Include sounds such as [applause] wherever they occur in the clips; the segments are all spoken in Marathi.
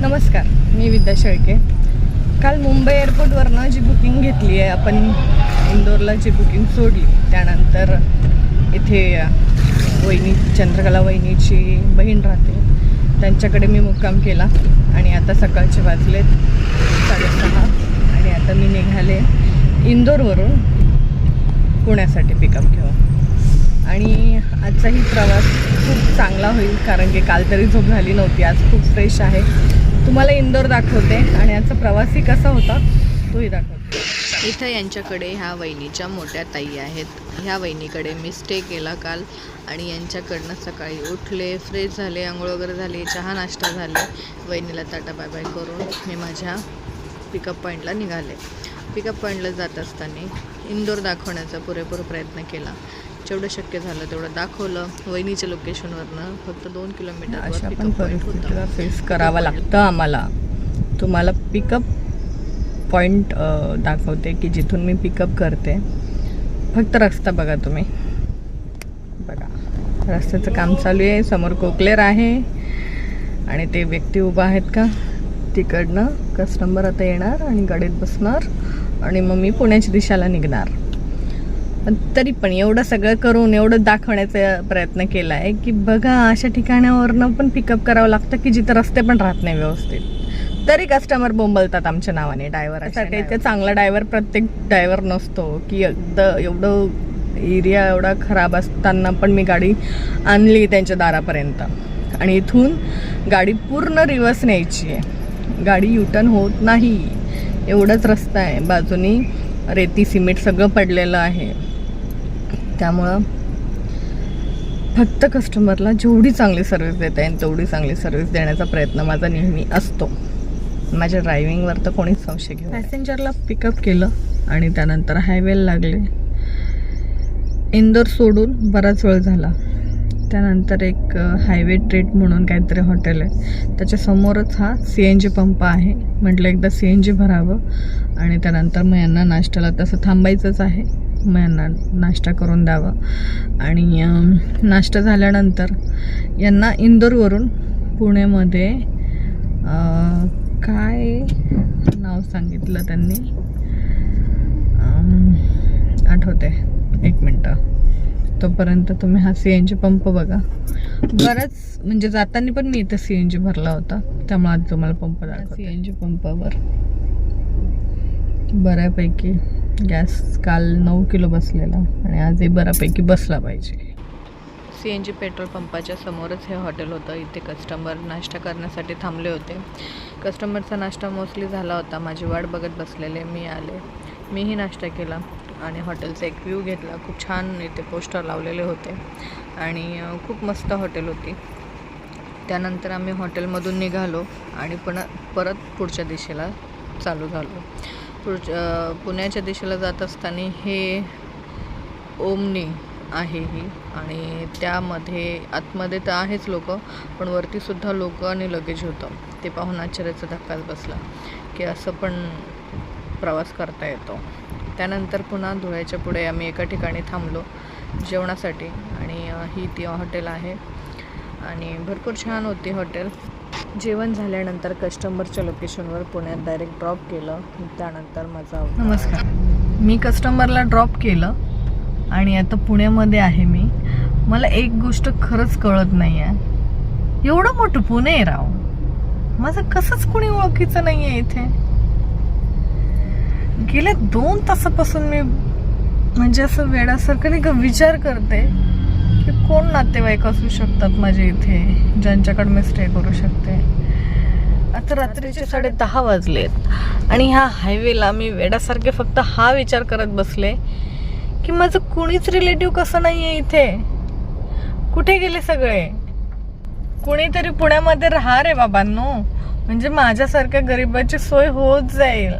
नमस्कार मी विद्या शेळके. काल मुंबई एअरपोर्टवरनं जी बुकिंग घेतली आहे आपण इंदोरला जी बुकिंग सोडली त्यानंतर इथे वहिनी चंद्रकला वहिनीची बहीण राहते. त्यांच्याकडे मी मुक्काम केला आणि आता सकाळचे वाजलेत साडेसहा आणि आता मी निघाले इंदोरवरून पुण्यासाठी पिकअप घेऊन. आणि आजचाही प्रवास खूप चांगला होईल कारण की काल तरी झोप झाली नव्हती आज खूप फ्रेश आहे. तुम्हाला इंदोर दाखवते. आणि याचा प्रवासी कसा होता तोही दाखवते. इथं यांच्याकडे ह्या वहिनीच्या मोठ्या ताई आहेत. ह्या वहिनीकडे मी स्टे केला काल. आणि यांच्याकडनं सकाळी उठले फ्रेश झाले आंघोळ वगैरे झाली चहा नाश्ता झाले. वहिनीला ताटा बाय बाय करून मी माझ्या पिकअप पॉईंटला निघाले. पिकअप पॉईंटला जात असताना इंदोर दाखवण्याचा पुरेपूर प्रयत्न केला. जेवढं शक्य झालं तेवढं दाखवलं वहिनीच्या लोकेशनवरनं फक्त दोन किलोमीटरवर अशा पण परिस्थितीला फेस करावं लागतं आम्हाला. तुम्हाला पिकअप पॉईंट दाखवते की जिथून मी पिकअप करते. फक्त रस्ता बघा तुम्ही. बघा. रस्त्याचं काम चालू आहे समोर कोकलेर आहे. आणि ते व्यक्ती उभा आहेत का? तिकडनं कस्टमर आता येणार आणि गाडीत बसणार. आणि मग मी पुण्याच्या दिशेला निघणार. तरी पण एवढं सगळं करून एवढं दाखवण्याचा प्रयत्न केला आहे की बघा अशा ठिकाणावरनं पण पिकअप करावं लागतं की जिथं रस्ते पण राहत नाही व्यवस्थित. तरी कस्टमर बोंबलतात आमच्या नावाने ड्रायव्हरसाठी इथे चांगला ड्रायव्हर प्रत्येक ड्रायव्हर नसतो की एकदा एवढं एरिया एवढा खराब असताना पण मी गाडी आणली त्यांच्या दारापर्यंत. आणि इथून गाडी पूर्ण रिवर्स न्यायची आहे. गाडी युटर्न होत नाही. एवढाच रस्ता आहे. बाजूनी रेती सिमेंट सगळं पडलेलं आहे. त्यामुळं फक्त कस्टमरला जेवढी चांगली सर्व्हिस देता येईल तेवढी चांगली सर्व्हिस देण्याचा प्रयत्न माझा नेहमी असतो. माझ्या ड्रायव्हिंगवर तर कोणीच संशय घेऊ पॅसेंजरला पिकअप केलं आणि त्यानंतर हायवेला लागले. इंदोर सोडून बराच वेळ झाला. त्यानंतर एक हायवे ट्रीट म्हणून काहीतरी हॉटेल आहे. त्याच्यासमोरच हा सी एन जी पंप आहे. म्हटलं एकदा सी एन जी भरावं आणि त्यानंतर मग यांना नाश्त्याला तसं थांबायचंच आहे. यांना नाश्ता करून द्यावं. आणि नाश्ता झाल्यानंतर यांना इंदोरवरून पुण्यामध्ये अं, काय नाव सांगितलं त्यांनी? आठवते. एक मिनटं. तोपर्यंत तुम्ही हा सी एन जी पंप बघा. बरंच म्हणजे जाताना पण मी इथं सी एन जी भरला होता. त्यामुळे आज तुम्हाला पंप सी एन जी पंपावर. बऱ्यापैकी. गॅस काल नऊ किलो बसलेला आणि आजही बऱ्यापैकी बसला पाहिजे. सी एन जी पेट्रोल पंपाच्या समोरच हे हॉटेल होतं. इथे कस्टमर नाश्ता करण्यासाठी थांबले होते. कस्टमरचा नाश्ता मोस्टली झाला होता. माझी वाट बघत बसलेले मी आले. मीही नाश्ता केला आणि हॉटेलचा एक व्ह्यू घेतला. खूप छान इथे पोस्टर लावलेले होते आणि खूप मस्त हॉटेल होती. त्यानंतर आम्ही हॉटेलमधून निघालो आणि पण परत पुढच्या दिशेला चालू झालो. पुण्याच्या दिशेला जात असताना हे ओमनी आहे ही. आणि त्यामध्ये आतमध्ये तर आहेच लोक पण वरतीसुद्धा लोक आणि लगेज होतं. ते पाहून आश्चर्याचा धक्काच बसला की असं पण प्रवास करता येतो. त्यानंतर पुन्हा धुळ्याच्या पुढे आम्ही एका ठिकाणी थांबलो जेवणासाठी. आणि ही ती हॉटेल आहे. आणि भरपूर छान होती हॉटेल. जेवण झाल्यानंतर कस्टमरच्या लोकेशनवर पुण्यात डायरेक्ट ड्रॉप केलं. त्यानंतर माझा नमस्कार. मी कस्टमरला ड्रॉप केलं आणि आता पुण्यामध्ये आहे मी. मला एक गोष्ट खरंच कळत नाही आहे एवढं मोठं पुणे आहे राव. माझं कसंच कोणी ओळखीचं नाही आहे इथे. गेल्या दोन तासापासून मी म्हणजे असं वेळासारखं नाही का विचार करते. कोण नातेवाईक असू शकतात माझे इथे ज्यांच्याकडे मी स्टे करू शकते? आता रात्रीचे साडे दहा वाजलेत आणि ह्या हायवेला मी वेडासारखे फक्त हा विचार करत बसले की माझं कुणीच रिलेटिव्ह कसं नाही आहे इथे? कुठे गेले सगळे? कुणीतरी पुण्यामध्ये राहा रे बाबांनो. म्हणजे माझ्यासारख्या गरिबाची सोय होत जाईल.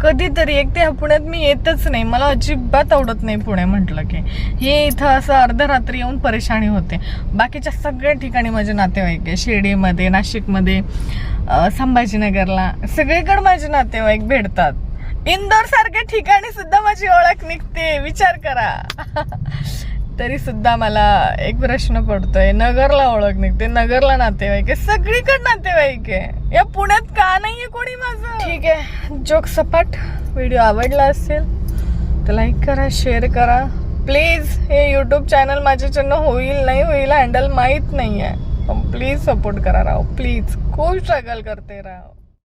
कधीतरी एक ते पुण्यात मी येतच नाही. मला अजिबात आवडत नाही पुणे म्हटलं की. हे इथं असं अर्ध्या रात्री येऊन परेशानी होते. बाकीच्या सगळ्या ठिकाणी माझे नातेवाईक आहे. शिर्डीमध्ये नाशिकमध्ये संभाजीनगरला सगळीकडे माझे नातेवाईक भेटतात. इंदोर सारख्या ठिकाणी सुद्धा माझी ओळख निघते. विचार करा. [laughs] तरी सुद्धा मला एक प्रश्न पडतोय. नगरला ओळख निघते. नगरला नातेवाईक आहे. सगळीकडे नातेवाईक आहे. या पुण्यात का नाहीये कोणी माझं? ठीक आहे. जोक सपाट व्हिडिओ आवडला असेल तर लाईक करा शेअर करा. प्लीज हे यूट्यूब चॅनल माझ्याच्यानं होईल नाही होईल हँडल माहीत नाही आहे पण प्लीज सपोर्ट करा राव. प्लीज खूप स्ट्रगल करते राव.